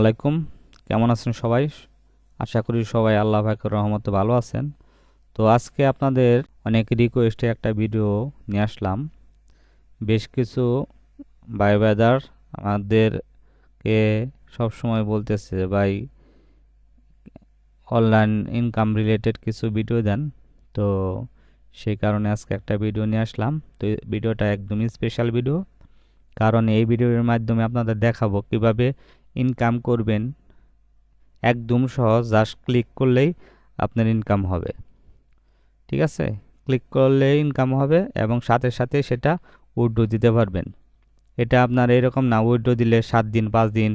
আলাইকুম। কেমন আছেন সবাই? আশা করি সবাই আল্লাহ পাকের রহমতে ভালো আছেন। তো আজকে আপনাদের অনেক রিকোয়েস্টে একটা ভিডিও নিয়ে আসলাম। বেশ কিছু ভাই ব্রাদার আমাদেরকে সবসময় বলতেছে, ভাই অনলাইন ইনকাম রিলেটেড কিছু ভিডিও দেন। তো সেই কারণে আজকে একটা ভিডিও নিয়ে আসলাম। তো ভিডিওটা একদমই স্পেশাল ভিডিও কারণ এই ভিডিওর মাধ্যমে আপনাদের দেখাবো কীভাবে ইনকাম করবেন, একদম সহজ জাস্ট ক্লিক করলেই আপনার ইনকাম হবে। ঠিক আছে? ক্লিক করলে ইনকাম হবে এবং সাথে সাথে সেটা উইড্রো দিতে পারবেন। এটা আপনার এরকম না উইড্রো দিলে সাত দিন, পাঁচ দিন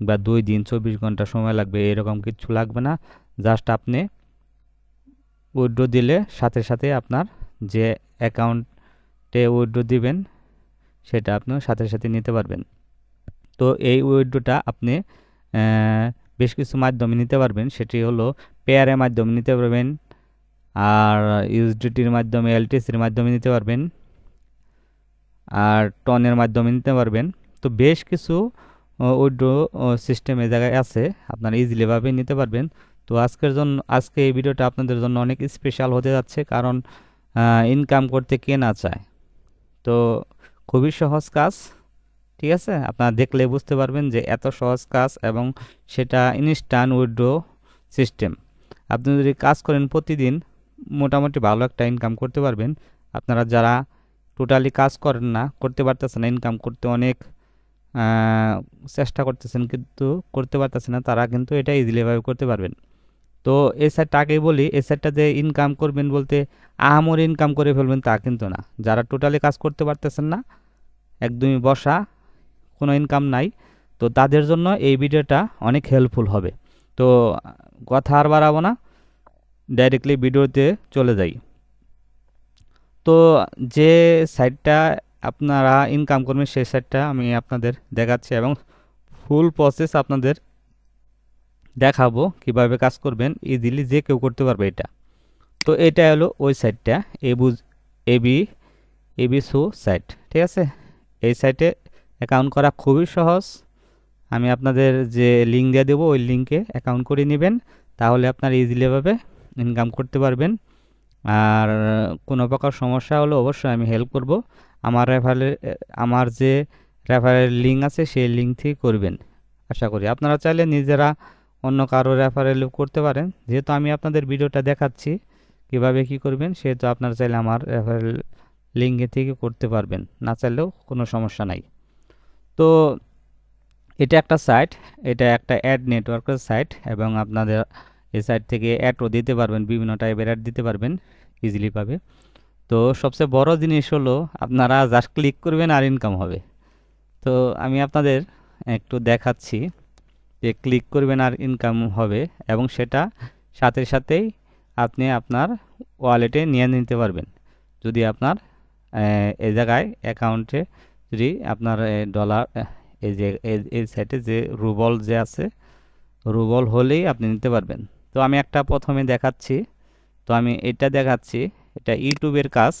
বা দুই দিন, চব্বিশ ঘণ্টা সময় লাগবে, এরকম কিছু লাগবে না। জাস্ট আপনি উইড্রো দিলে সাথে সাথে আপনার যে অ্যাকাউন্টে উইড্রো দিবেন, সেটা আপনি সাথে সাথে নিতে পারবেন। তো এই উইড্রোটা আপনি বেশ কিছু মাধ্যমে নিতে পারবেন। সেটি হলো পেয়ারের মাধ্যমে নিতে পারবেন আর ইউএসডিটির মাধ্যমে এলটিসির মাধ্যমে নিতে পারবেন আর টনের মাধ্যমে নিতে পারবেন। তো বেশ কিছু উইড্রো সিস্টেম এ জায়গায় আছে, আপনারা ইজিলিভাবে নিতে পারবেন। তো আজকের জন্য, আজকে এই ভিডিওটা আপনাদের জন্য অনেক স্পেশাল হতে যাচ্ছে কারণ ইনকাম করতে কে না চায়। তো খুবই সহজ কাজ। ঠিক আছে? আপনারা দেখলে বুঝতে পারবেন যে এত সহজ কাজ এবং সেটা ইনস্ট্যান্ট উইড্রো সিস্টেম আপনি যদি কাজ করেন প্রতিদিন, মোটামুটি ভালো একটা ইনকাম করতে পারবেন। আপনারা যারা টোটালি কাজ করেন না, করতে পারতেছেন না ইনকাম করতে অনেক চেষ্টা করতেছেন কিন্তু করতে পারতেছে না, তারা কিন্তু এটা ইজিলিভাবে করতে পারবেন। তো এই সাইডটা আগেই বলি, এই সাইডটা যে ইনকাম করবেন বলতে আহামর ইনকাম করে ফেলবেন তা কিন্তু না। যারা টোটালি কাজ করতে পারতেছেন না, একদমই বসা কোনো ইনকাম নাই, তো তাদের জন্য এই ভিডিওটা অনেক হেল্পফুল হবে। তো কথা আর বাড়াবো না ডাইরেক্টলি ভিডিওতে চলে যাই। তো যে সাইটটা আপনারা ইনকাম করবেন, সেই সাইটটা আমি আপনাদের দেখাচ্ছি এবং ফুল প্রসেস আপনাদের দেখাবো কীভাবে কাজ করবেন। ইজিলি যে কেউ করতে পারবে এটা। তো এটা হলো ওই সাইটটা এবুজ এবি এবি সু সাইট ঠিক আছে? এই সাইটে অ্যাকাউন্ট করা খুবই সহজ। আমি আপনাদের যে লিঙ্ক দিয়ে দেবো, ওই লিঙ্কে অ্যাকাউন্ট করে নেবেন। তাহলে আপনারা ইজিলিভাবে ইনকাম করতে পারবেন। আর কোনো প্রকার সমস্যা হলে অবশ্যই আমি হেল্প করব। আমার রেফারের আমার যে রেফারের লিঙ্ক আছে, সেই লিঙ্ক থেকে করবেন। আশা করি আপনারা চাইলে নিজেরা অন্য কারও রেফারেল করতে পারেন। যেহেতু আমি আপনাদের ভিডিওটা দেখাচ্ছি, কীভাবে কি করবেন, সেহেতু আপনারা চাইলে আমার রেফারেল লিঙ্কে থেকে করতে পারবেন। না চাইলেও কোনো সমস্যা নাই। তো এটা একটা সাইট এটা একটা অ্যাড নেটওয়ার্কের সাইট এবং আপনাদের এই সাইট থেকে অ্যাডও দিতে পারবেন, বিভিন্ন টাইপের অ্যাড দিতে পারবেন ইজিলি পাবে। তো সবচেয়ে বড় জিনিস হলো আপনারা জাস্ট ক্লিক করবেন আর ইনকাম হবে। তো আমি আপনাদের একটু দেখাচ্ছি যে ক্লিক করবেন আর ইনকাম হবে এবং সেটা সাথে সাথেই আপনি আপনার ওয়ালেটে নিয়ে নিতে পারবেন। যদি আপনার এই জায়গায় অ্যাকাউন্টে যদি আপনার ডলার এই যে এই- এই সাইটে যে রুবল যে আছে রুবল হলেই আপনি নিতে পারবেন। তো আমি একটা প্রথমে দেখাচ্ছি। তো আমি এটা দেখাচ্ছি। এটা ইউটিউবের কাজ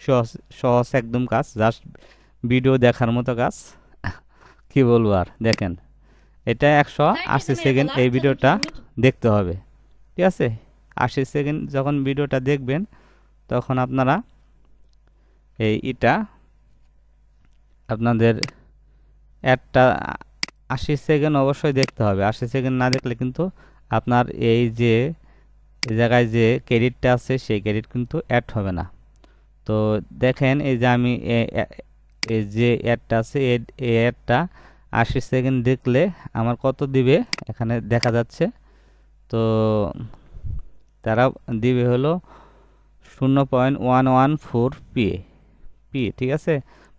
সহজ সহজ একদম কাজ জাস্ট ভিডিও দেখার মতো কাজ। কি বলব আর দেখেন এটা একশো আশি সেকেন্ড এই ভিডিওটা দেখতে হবে। ঠিক আছে? আশি সেকেন্ড যখন ভিডিওটা দেখবেন তখন আপনারা এই এটা আপনাদের একটা আশি সেকেন্ড অবশ্যই দেখতে হবে। আশি সেকেন্ড না দেখলে কিন্তু আপনার এই যে জায়গায় যে ক্রেডিটটা আছে, সেই ক্রেডিট কিন্তু অ্যাড হবে না। তো দেখেন এই যে আমি এই যে অ্যাডটা আছে, এই অ্যাডটা আশি সেকেন্ড দেখলে আমার কত দিবে? এখানে দেখা যাচ্ছে। তো তারা দিবে হলো শূন্য point one one four P P, ঠিক আছে?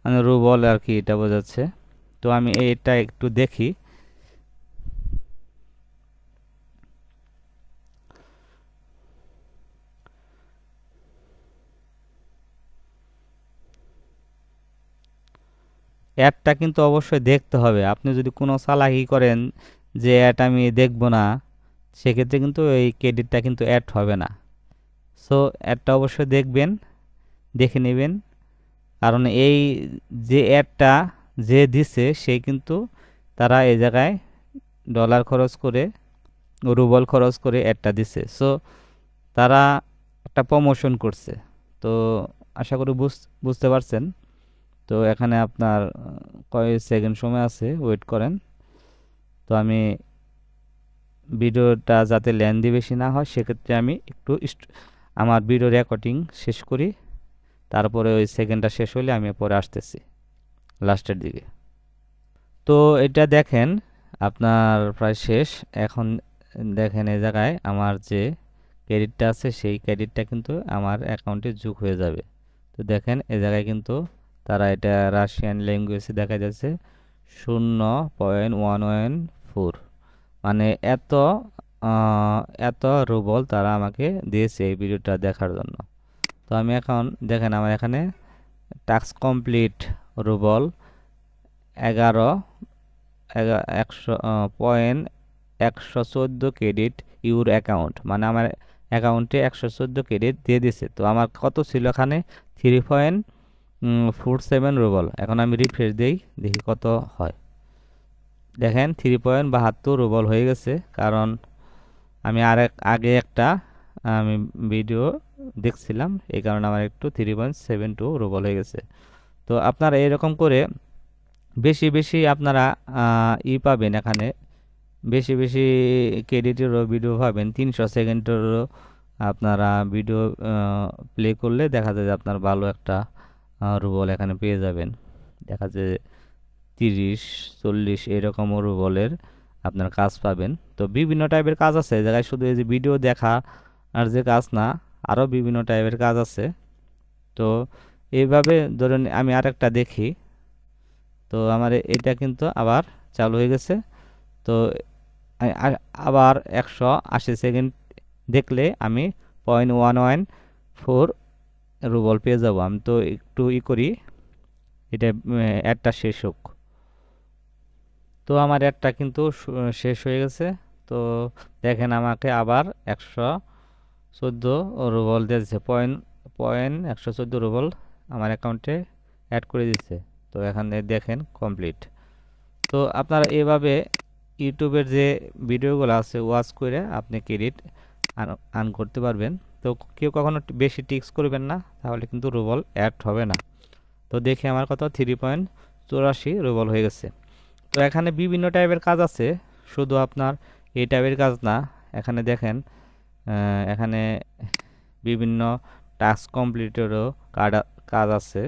মানে রুবল আর কি এটা বোঝাচ্ছে। তো আমি এটা একটু দেখি। অ্যাডটা কিন্তু অবশ্যই দেখতে হবে। আপনি যদি কোনো চালাকি করেন যে অ্যাড আমি দেখব না, সেক্ষেত্রে কিন্তু এই ক্রেডিটটা কিন্তু অ্যাড হবে না। সো অ্যাডটা অবশ্যই দেখবেন, দেখে নেবেন। কারণ এই যে অ্যাডটা যে দিছে, সে কিন্তু তারা এই জায়গায় ডলার খরচ করে, রুবল খরচ করে অ্যাডটা দিছে। সো তারা একটা প্রমোশন করছে। তো আশা করি বুঝ- বুঝতে পারছেন। তো এখানে আপনার কয় সেকেন্ড সময় আছে ওয়েট করেন। তো আমি ভিডিওটা যাতে লেন্দি বেশি না হয়, সেক্ষেত্রে আমি একটু আমার ভিডিও রেকর্ডিং শেষ করি। তারপরে ওই সেকেন্ডটা শেষ হলে আমি পরে আসতেছি লাস্টের দিকে। তো এটা দেখেন, আপনার প্রায় শেষ। এখন দেখেন এই জায়গায় আমার যে ক্রেডিটটা আছে, সেই ক্রেডিটটা কিন্তু আমার অ্যাকাউন্টে যোগ হয়ে যাবে। তো দেখেন এ জায়গায় কিন্তু তারা এটা রাশিয়ান ল্যাঙ্গুয়েজে দেখা যাচ্ছে, শূন্য পয়েন্ট ওয়ান ওয়ান ফোর। মানে এত এত রুবল তারা আমাকে দিয়েছে এই ভিডিওটা দেখার জন্য। তো আমি এখন, দেখেন আমার এখানে টাস্ক কমপ্লিট রুবল এগারো, এগা- একশো পয়েন্ট একশো চোদ্দ ক্রেডিট ইউর অ্যাকাউন্ট মানে আমার অ্যাকাউন্টে একশো চোদ্দ ক্রেডিট দিয়ে দিছে। তো আমার কত ছিল এখানে? Three point four seven rouble এখন আমি রিফ্রেশ দিই, দেখি কত হয়। দেখেন থ্রি পয়েন্ট বাহাত্তর রুবল হয়ে গেছে, কারণ আমি আর এক আগে একটা, আমি ভিডিও দেখছিলাম, এই কারণে আমার একটু three point seven two rouble হয়ে গেছে। তো আপনারা এরকম করে বেশি বেশি আপনারা ই পাবেন এখানে। বেশি বেশি ক্রেডিটেরও ভিডিও পাবেন। তিনশো সেকেন্ডেরও আপনারা ভিডিও প্লে করলে দেখা যায় যে আপনার ভালো একটা রুবল এখানে পেয়ে যাবেন। দেখা যায় তিরিশ, চল্লিশ এরকমও রুবলের আপনার কাজ পাবেন। তো বিভিন্ন টাইপের কাজ আছে। জায়গায় শুধু এই যে ভিডিও দেখা আর যে কাজ না আরও বিভিন্ন টাইপের কাজ আছে। তো এইভাবে ধরুন আমি আরেকটা দেখি। তো আমার এটা কিন্তু আবার চালু হয়ে গেছে। তো আবার একশো আশি সেকেন্ড দেখলে আমি point one one four rouble পেয়ে যাব। আমি তো একটু ই করি। এটা অ্যাডটা শেষ হোক। তো আমার অ্যাডটা কিন্তু শেষ হয়ে গেছে। তো দেখেন আমাকে আবার একশো চোদ্দ রুবল দিয়েছে পয়েন্ট পয়েন্ট একশো চোদ্দ রুবল আমার অ্যাকাউন্টে অ্যাড করে দিচ্ছে তো এখানে দেখেন কমপ্লিট তো আপনারা এভাবে ইউটিউবের যে ভিডিওগুলো আছে ওয়াচ করে আপনি ক্রেডিট আর্ন করতে পারবেন। তো কেউ কখনো বেশি টিক্স করবেন না, তাহলে কিন্তু রুবল অ্যাড হবে না। তো দেখে আমার কথা থ্রি পয়েন্ট চৌরাশি রুবল হয়ে গেছে। তো এখানে বিভিন্ন টাইপের কাজ আছে। শুধু আপনার এই টাইপের কাজ না, এখানে দেখেন এখানে বিভিন্ন টাস্ক কমপ্লিটেরও কাজ আছে।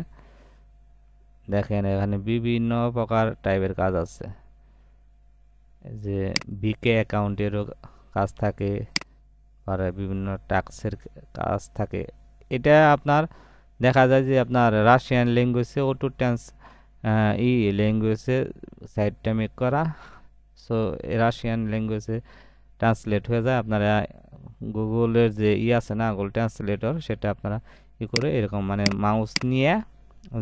দেখেন এখানে বিভিন্ন প্রকার টাইপের কাজ আছে। যে বিকে অ্যাকাউন্টেরও কাজ থাকে আর বিভিন্ন ট্যাক্সের কাজ থাকে। এটা আপনার দেখা যায় যে আপনার রাশিয়ান ল্যাঙ্গুয়েজে অটো ট্রান্স ই ল্যাঙ্গুয়েজে সাইডটা মেক করা। সো রাশিয়ান ল্যাঙ্গুয়েজে ট্রান্সলেট হয়ে যায়। আপনারা গুগলের যে ই আছে না গুগল ট্রান্সলেটর সেটা আপনারা ই করে এরকম মানে মাউস নিয়ে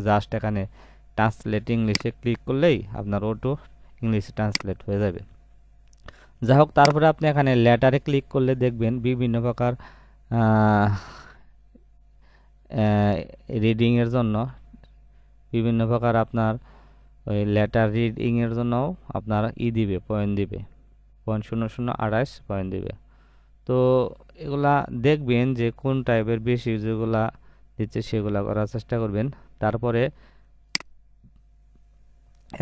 জাস্ট এখানে ট্রান্সলেট ইংলিশে ক্লিক করলেই আপনার অটো ইংলিশে ট্রান্সলেট হয়ে যাবে। যাই হোক, তারপরে আপনি এখানে লেটারে ক্লিক করলে দেখবেন বিভিন্ন প্রকার রিডিংয়ের জন্য বিভিন্ন প্রকার আপনার ওই লেটার রিডিংয়ের জন্যও আপনার ই দিবে পয়েন্ট দিবে। পয়েন্ট শূন্য শূন্য আঠাশ পয়েন্ট দিবে। তো এগুলা দেখবেন যে কোন টাইপের বেশি যেগুলা দিচ্ছে সেগুলা করার চেষ্টা করবেন। তারপরে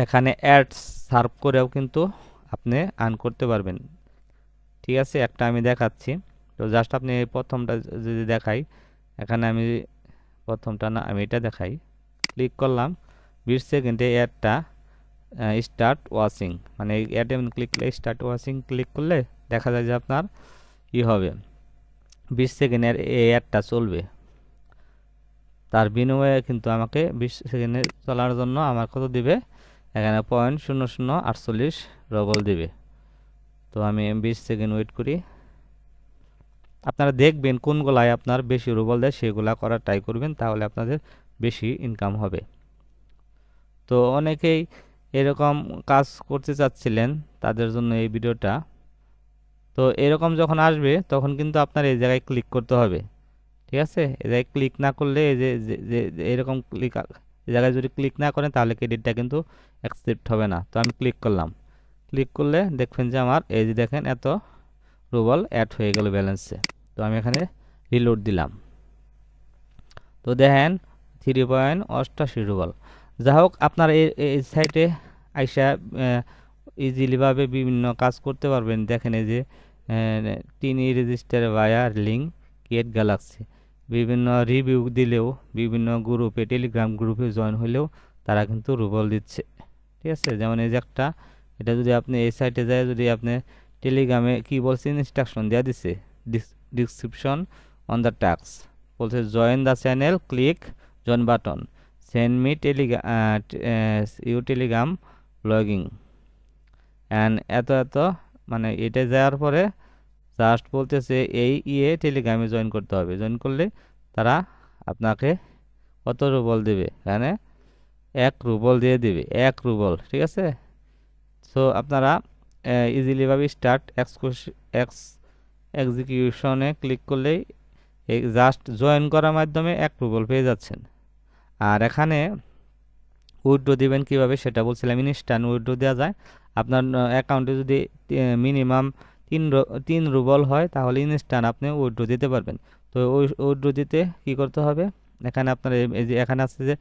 এখানে অ্যাড সার্ভ করেও কিন্তু আপনি আর্ন করতে পারবেন। ঠিক আছে, একটা আমি দেখাচ্ছি। তো জাস্ট আপনি প্রথমটা যদি দেখাই, এখানে আমি প্রথমটা না, আমি এটা দেখাই। ক্লিক করলাম, বিশ সেকেন্ডে অ্যাডটা স্টার্ট ওয়াচিং মানে অ্যাডে ক্লিক করলে স্টার্ট ওয়াচিং ক্লিক করলে দেখা যায় যে আপনার ই হবে? বিশ সেকেন্ডের এই অ্যাডটা চলবে। তার বিনিময়ে কিন্তু আমাকে বিশ সেকেন্ডে চলার জন্য আমার কত দিবে? এখানে পয়েন্ট শূন্য শূন্য আটচল্লিশ রবল দিবে। তো আমি বিশ সেকেন্ড ওয়েট করি। আপনারা দেখবেন কোনগুলায় আপনার বেশি রুবল দেয়, সেগুলা করার ট্রাই করবেন, তাহলে আপনাদের বেশি ইনকাম হবে। তো অনেকেই এরকম কাজ করতে চাচ্ছিলেন, তাদের জন্য এই ভিডিওটা তো এরকম যখন আসবে, তখন কিন্তু আপনার এই জায়গায় ক্লিক করতে হবে। ঠিক আছে? এই জায়গায় ক্লিক না করলে এই যে এরকম ক্লিক এই জায়গায় যদি ক্লিক না করেন, তাহলে ক্রেডিটটা কিন্তু অ্যাকসেপ্ট হবে না। তো আমি ক্লিক করলাম। ক্লিক করলে দেখবেন যে আমার, এই যে দেখেন এত রুবল অ্যাড হয়ে গেল ব্যালেন্সে তো আমি এখানে রিলোড দিলাম। তো দেখেন থ্রি পয়েন্ট অষ্টাশি রুবল যা হোক, আপনার এই সাইটে আইসা ইজিলিভাবে বিভিন্ন কাজ করতে পারবেন। দেখেন এই যে টিনি রেজিস্টার বায়ার লিঙ্ক কেট গ্যালাক্সি বিভিন্ন রিভিউ দিলেও, বিভিন্ন গ্রুপে টেলিগ্রাম গ্রুপে জয়েন হলেও তারা কিন্তু রুবল দিচ্ছে। ঠিক আছে? যেমন এই যে একটা, এটা যদি আপনি এই সাইটে যায়, যদি আপনি টেলিগ্রামে কি বলছে? ইনস্ট্রাকশন দেওয়া দিছে। ডিসক্রিপশন অন দ্য টাক্স বলছে join the channel click join button send me Telegram you Telegram logging and এত এত মানে এটা যাওয়ার পরে জাস্ট বলতেছে এই ইয়ে টেলিগ্রামে জয়েন করতে হবে। জয়েন করলে তারা আপনাকে কত রুবল দেবে? এখানে এক রুবল দিয়ে দেবে। এক রুবল, ঠিক আছে? সো আপনারা ইজিলিভাবে স্টার্ট এক্স এক্সিকিউশনে ক্লিক করলেই এই জাস্ট জয়েন করার মাধ্যমে এক রুবল পেয়ে যাচ্ছেন। আর এখানে উইড্রো দিবেন কীভাবে সেটা বলছিলাম ইনস্ট্যান্ট উইড্রো দেওয়া যায়। আপনার অ্যাকাউন্টে যদি মিনিমাম তিন তিন রুবল হয়, তাহলে ইনস্ট্যান্ট আপনি উইড্রো দিতে পারবেন। তো ওই উইড্রো দিতে কী করতে হবে? এখানে আপনার এই যে, এখানে আছে যে,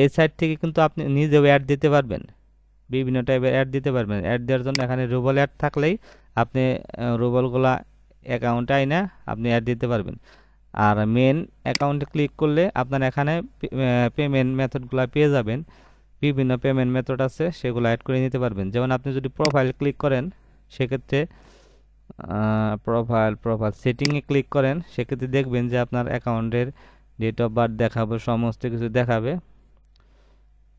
এই সাইড থেকে কিন্তু আপনি নিজেও অ্যাড দিতে পারবেন। বিভিন্ন টাইপের অ্যাড দিতে পারবেন। অ্যাড দেওয়ার জন্য এখানে রুবল অ্যাড থাকলেই আপনি রুবলগুলা অ্যাকাউন্টে আইনা আপনি অ্যাড দিতে পারবেন। আর মেন অ্যাকাউন্টে ক্লিক করলে আপনার এখানে পেমেন্ট মেথডগুলো পেয়ে যাবেন। বিভিন্ন পেমেন্ট মেথড আছে, সেগুলো অ্যাড করে নিতে পারবেন। যেমন আপনি যদি প্রোফাইল ক্লিক করেন, সেক্ষেত্রে প্রোফাইল প্রোফাইল সেটিংয়ে ক্লিক করেন, সেক্ষেত্রে দেখবেন যে আপনার অ্যাকাউন্টের ডেট অফ বার্থ দেখাবে, সমস্ত কিছু দেখাবে।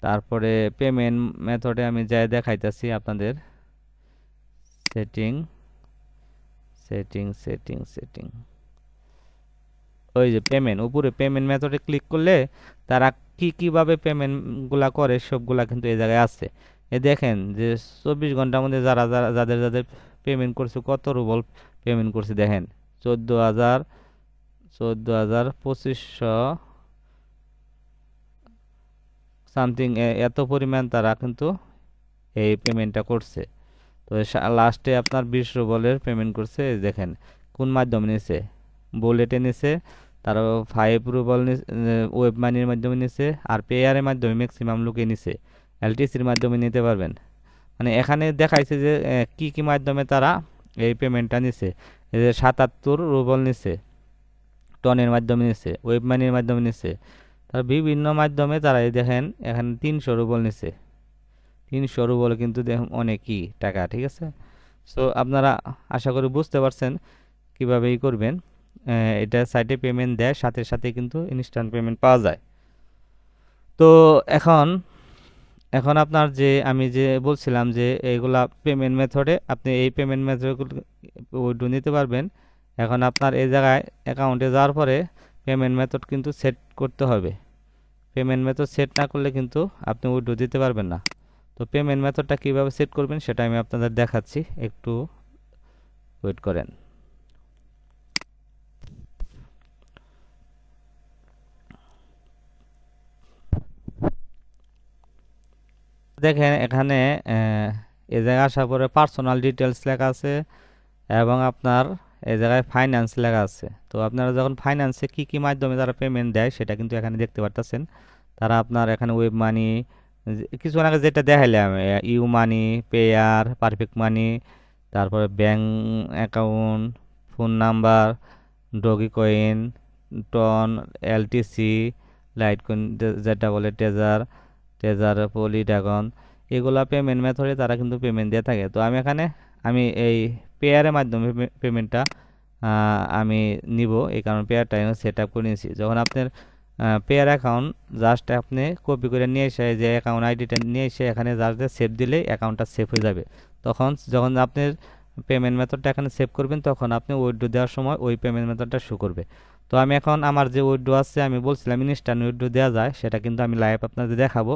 তারপরে পেমেন্ট মেথডে আমি যাই দেখাইতেছি আপনাদের সেটিং সেটিং সেটিং সেটিং ওই যে পেমেন্ট উপরে পেমেন্ট মেথডে ক্লিক করলে তারা কি, কীভাবে পেমেন্টগুলা করে, সবগুলা কিন্তু এই জায়গায় আছে। এ দেখেন যে চব্বিশ ঘণ্টার মধ্যে যারা যারা, যাদের যাদের পেমেন্ট করছে, কত রুবল পেমেন্ট করছে দেখেন। চোদ্দ হাজার চোদ্দ হাজার পঁচিশশো সামথিং এত পরিমাণ তারা কিন্তু এই পেমেন্টটা করছে। তো লাস্টে আপনার বিশ রুবলের পেমেন্ট করছে দেখেন, কোন মাধ্যমে নিছে? বুলেটে নিছে তারও ফাইভ রুবল ওয়েব মানির মাধ্যমে নিছে, আর পেয়ারের মাধ্যমে ম্যাক্সিমাম লোকে নিছে এলটিসির মাধ্যমে নিতে পারবেন। মানে এখানে দেখাইছে যে কি কি মাধ্যমে তারা এই পেমেন্টটা নিছে। যে সাতাত্তর রুবল নিছে টনের মাধ্যমে নিছে ওয়েব মানির মাধ্যমে নিছে। তার বিভিন্ন মাধ্যমে তারা এই দেখেন, এখানে তিনশো রুবল নিছে। তিনশো রুবল কিন্তু দেখুন অনেকই টাকা, ঠিক আছে? সো আপনারা আশা করি বুঝতে পারছেন কীভাবে ই করবেন। এটা সাইটে পেমেন্ট দেয়, সাথে সাথে কিন্তু ইনস্ট্যান্ট পেমেন্ট পাওয়া যায়। তো এখন এখন আপনার যে, আমি যে বলছিলাম যে এইগুলা পেমেন্ট মেথডে আপনি এই পেমেন্ট মেথডগুলো নিতে পারবেন। এখন আপনার এই জায়গায় অ্যাকাউন্টে যাওয়ার পরে পেমেন্ট মেথড কিন্তু সেট করতে হবে। পেমেন্ট মেথড সেট না করলে কিন্তু আপনি উইড্রো দিতে পারবেন না। তো পেমেন্ট মেথডটা কীভাবে সেট করবেন সেটা আমি আপনাদের দেখাচ্ছি। একটু ওয়েট করেন। দেখেন এখানে এ জায়গায় আসার পরে পার্সোনাল ডিটেলস লেখা আছে এবং আপনার এই জায়গায় ফাইন্যান্স লেখা আছে। তো আপনারা যখন ফাইন্যান্সে কি কি মাধ্যমে তারা পেমেন্ট দেয় সেটা কিন্তু এখানে দেখতে পারতেছেন। তারা আপনার এখানে ওয়েব মানি কিছুক্ষণ আগে যেটা দেখাইলাম U money Payeer perfect money তারপরে bank account phone number doge coin TON LTC lite coin যেটা বলে টেজার ট্রেজার ড্রাগন এগুলা পেমেন্ট মেথডে তারা কিন্তু পেমেন্ট দিয়ে থাকে। তো আমি এখানে, আমি এই পেয়ারের মাধ্যমে পেমেন্টটা আমি নিব। এই কারণে পেয়ারটা আমি সেট আপ করে নিয়েছি। যখন আপনার পেয়ার অ্যাকাউন্ট জাস্ট আপনি কপি করে নিয়ে এসে যে অ্যাকাউন্ট আইডিটা নিয়ে এসে এখানে জাস্ট সেভ দিলেই অ্যাকাউন্টটা সেভ হয়ে যাবে। তখন যখন আপনার পেমেন্ট মেথডটা এখানে সেভ করবেন, তখন আপনি উইড্রো দেওয়ার সময় ওই পেমেন্ট মেথডটা শো করবে। তো আমি এখন আমার যে উইড্রো আছে, আমি বলছিলাম ইনস্ট্যান্ট উইড্রো দেওয়া যায়, সেটা কিন্তু আমি লাইভ আপনাদের দেখাবো।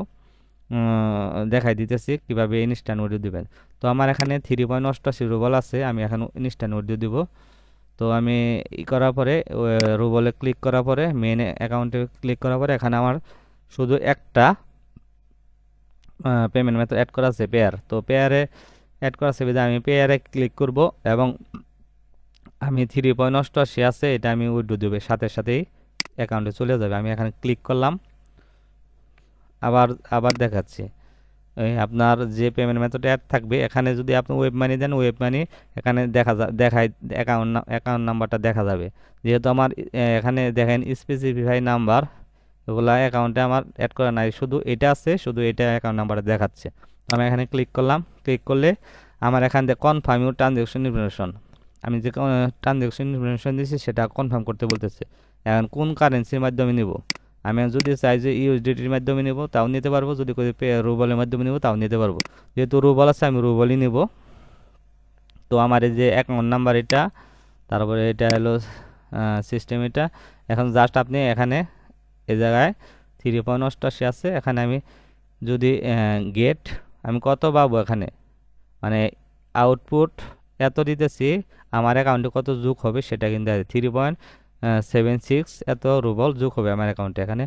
দেখাই দিতেছি কীভাবে ইনস্ট্যান্ট উইড্রো দিবেন। তো আমার এখানে থ্রি পয়েন্ট অষ্টাশি রুবল আছে, আমি এখন ইনস্ট্যান্ট উইড্রো দিব। তো আমি ই করার পরে রুবলে ক্লিক করার পরে মেন অ্যাকাউন্টে ক্লিক করার পরে, এখানে আমার শুধু একটা পেমেন্ট মেথড অ্যাড করা আছে পেয়ার তো পেয়ারে অ্যাড করা সুবিধা, আমি পেয়ারে ক্লিক করব এবং আমি থ্রি পয়েন্ট অষ্টআশি আছে এটা আমি উইড্রো দেবে। সাথে সাথেই অ্যাকাউন্টে চলে যাবে। আমি এখানে ক্লিক করলাম। আবার আবার দেখাচ্ছি। আপনার যে পেমেন্ট মেথড অ্যাড থাকবে, এখানে যদি আপনি ওয়েব মানি দেন ওয়েব মানি এখানে দেখা যা, দেখায় অ্যাকাউন্ট অ্যাকাউন্ট নাম্বারটা দেখা যাবে। যেহেতু আমার এখানে দেখেন স্পেসিফাই নাম্বার এগুলা অ্যাকাউন্টে আমার অ্যাড করা নাই। শুধু এটা আছে, শুধু এটা অ্যাকাউন্ট নাম্বারটা দেখাচ্ছে। আমি এখানে ক্লিক করলাম। ক্লিক করলে আমার এখান থেকে কনফার্ম ইউর ট্রানজ্যাকশন ইনফরমেশন আমি যে ট্রানজ্যাকশন ইনফরমেশন দিয়েছি সেটা কনফার্ম করতে বলতেছে। এখন কোন কারেন্সির মাধ্যমে নিব? আমি যদি চাই যে ইউএসডিটির মাধ্যমে নেব, তাও নিতে পারব। যদি রুবলের মাধ্যমে নেব, তাও নিতে পারব। যেহেতু রুবল আছে, আমি রুবলই নেব। তো আমার এই যে অ্যাকাউন্ট নাম্বার এটা, তারপরে এটা হলো সিস্টেম এটা। এখন জাস্ট আপনি এখানে এ জায়গায় থ্রি পয়েন্ট অষ্টাশি আছে। এখানে আমি যদি গেট আমি কত পাবো এখানে? মানে আউটপুট এত দিতেছি, আমার অ্যাকাউন্টে কত যোগ হবে সেটা কিন্তু থ্রি পয়েন্ট সেভেন সিক্স এত রুবল যোগ হবে আমার অ্যাকাউন্টে এখানে।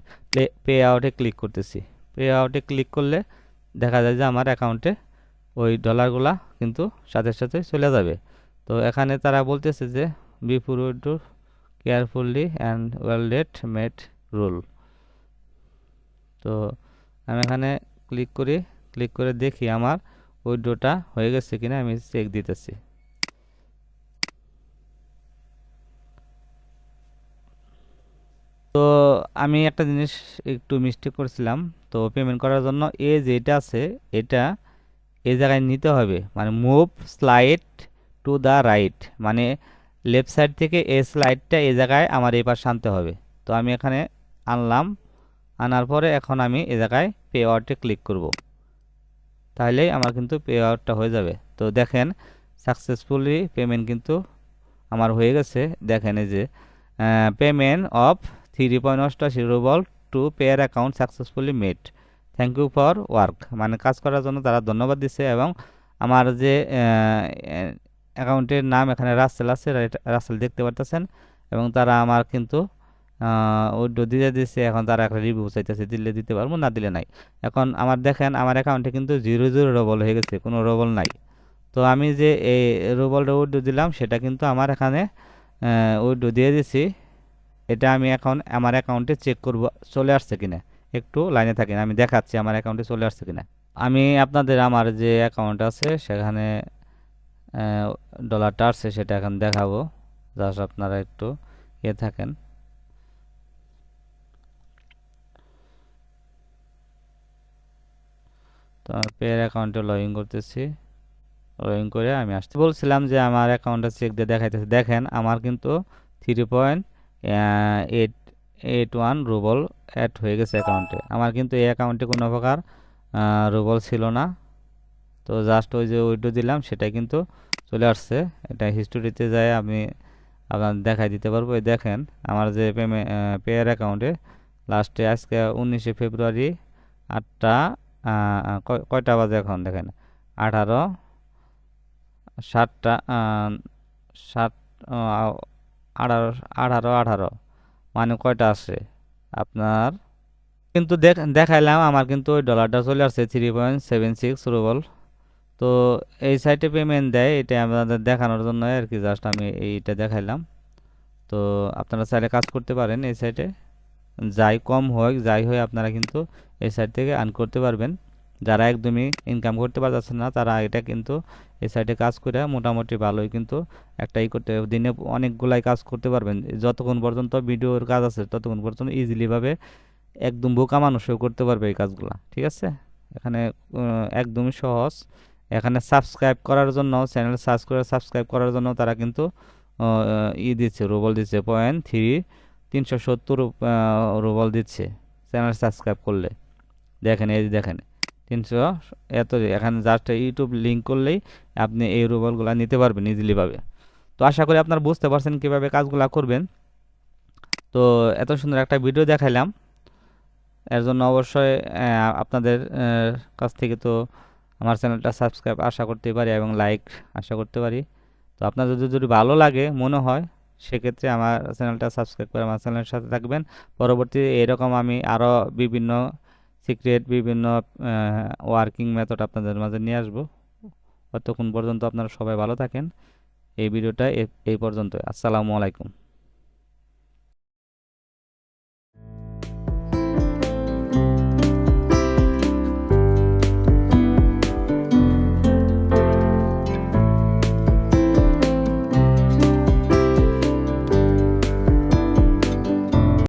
পে আউটে ক্লিক করতেছি। পে আউটে ক্লিক করলে দেখা যায় যে আমার অ্যাকাউন্টে ওই ডলারগুলা কিন্তু সাথে সাথে চলে যাবে। তো এখানে তারা বলতেছে যে before to carefully and well date made rule তো আমি এখানে ক্লিক করি। ক্লিক করে দেখি আমার উইড্রোটা হয়ে গেছে কিনা, আমি চেক দিতেছি। তো আমি একটা জিনিস একটু মিস্টেক করছিলাম। তো পেমেন্ট করার জন্য এ যেটা আছে, এটা এই জায়গায় নিতে হবে। মানে move slide to the right মানে লেফট সাইড থেকে এই স্লাইডটা এই জায়গায় আমার এই পাশে আনতে হবে। তো আমি এখানে আনলাম, আনার পরে এখন আমি এই জায়গায় পে আউটে ক্লিক করব। তাহলেই আমার কিন্তু পে আউটটা হয়ে যাবে। তো দেখেন সাকসেসফুলি পেমেন্ট কিন্তু আমার হয়ে গেছে। দেখেন এই যে পেমেন্ট অফ থ্রি পয়েন্ট অষ্টাশি rouble to Payeer account successfully made thank you for work মানে কাজ করার জন্য তারা ধন্যবাদ দিচ্ছে এবং আমার যে অ্যাকাউন্টের নাম এখানে রাসেল আছে রাসেল দেখতে পারতেছেন। এবং তারা আমার কিন্তু উইড্রো দিয়ে দিচ্ছে এখন তারা একটা রিভিউ চাইতেছে, দিলে দিতে পারব, না দিলে নাই। এখন আমার দেখেন, আমার অ্যাকাউন্টে কিন্তু জিরো জিরো রবল হয়ে গেছে, কোনো রবল নাই। তো আমি যে এই রুবলটা উইড্রো দিলাম, সেটা কিন্তু আমার এখানে উইড্রো দিয়ে দিছি। এটা আমি এখন আমার অ্যাকাউন্টে চেক করব, চলে আসছে কিনা? একটু লাইনে থাকেন, আমি দেখাচ্ছি আমার অ্যাকাউন্টে চলে আসছে কিনা। আমি আপনাদের আমার যে অ্যাকাউন্ট আছে, সেখানে ডলারটা আসছে, সেটা এখন দেখাবো। জাস্ট আপনারা একটু ইয়ে থাকেন। তো আমার পেয়ার অ্যাকাউন্টে লগ ইন করতেছি। লগ ইন করে আমি আসতে বলছিলাম যে আমার অ্যাকাউন্টটা চেক দিয়ে দেখাইতেছে। দেখেন, আমার কিন্তু three point eight one rouble add হয়ে গেছে অ্যাকাউন্টে আমার কিন্তু এই অ্যাকাউন্টে কোনো প্রকার রুবল ছিল না। তো জাস্ট ওই যে উইডো দিলাম, সেটাই কিন্তু চলে আসছে। এটা হিস্টোরিতে যায়, আমি আপনার দেখাই দিতে পারব। দেখেন, আমার যে পেমেন্ট পেয়ার অ্যাকাউন্টে লাস্টে আজকে উনিশে ফেব্রুয়ারি আটটা কয়টা বাজে এখন দেখেন? আঠারো, সাতটা সাত আঠারো আঠারো আঠারো। মানে কয়টা আসে আপনার কিন্তু দেখাইলাম, আমার কিন্তু ওই ডলারটা চলে আসছে three point seven six rouble তো এই সাইটে পেমেন্ট দেয় এটা আপনাদের দেখানোর জন্য আর কি জাস্ট আমি এইটা দেখাইলাম। তো আপনারা চাইলে কাজ করতে পারেন এই সাইটে যাই কম হোক, যাই হয় আপনারা কিন্তু এই সাইট থেকে আর্ন করতে পারবেন। যারা একদমই ইনকাম করতে পারতেছেন না, তারা এটা কিন্তু এই সাইটে কাজ করে মোটামুটি ভালোই কিন্তু একটাই করতে, দিনে অনেকগুলাই কাজ করতে পারবেন। যতক্ষণ পর্যন্ত ভিডিওর কাজ আছে, ততক্ষণ পর্যন্ত ইজিলিভাবে একদম বোকা মানুষও করতে পারবে এই কাজগুলা, ঠিক আছে? এখানে একদমই সহজ। এখানে সাবস্ক্রাইব করার জন্য চ্যানেল সার্চ করে সাবস্ক্রাইব করার জন্য তারা কিন্তু ই দিচ্ছে রুবল দিচ্ছে পয়েন্ট থ্রি তিনশো সত্তর রুবল দিচ্ছে। চ্যানেল সাবস্ক্রাইব করলে। দেখেন, এই দেখেন, তিনশো এত এখানে জাস্ট ইউটিউব লিঙ্ক করলেই আপনি এই রুবলগুলো নিতে পারবেন ইজিলিভাবে তো আশা করি আপনারা বুঝতে পারছেন কীভাবে কাজগুলো করবেন। তো এত সুন্দর একটা ভিডিও দেখাইলাম। এর জন্য অবশ্যই আপনাদের কাছ থেকে তো আমার চ্যানেলটা সাবস্ক্রাইব আশা করতে পারি এবং লাইক আশা করতে পারি। তো আপনাদের যদি যদি ভালো লাগে, মনে হয় সেক্ষেত্রে আমার চ্যানেলটা সাবস্ক্রাইব করে আমার চ্যানেলের সাথে থাকবেন। পরবর্তী এরকম আমি আরও বিভিন্ন সিক্রেট বিভিন্ন ওয়ার্কিং মেথড আপনাদের মাঝে নিয়ে আসব। ততক্ষণ পর্যন্ত আপনারা সবাই ভালো থাকেন। এই ভিডিওটা এই পর্যন্ত আসসালামু আলাইকুম।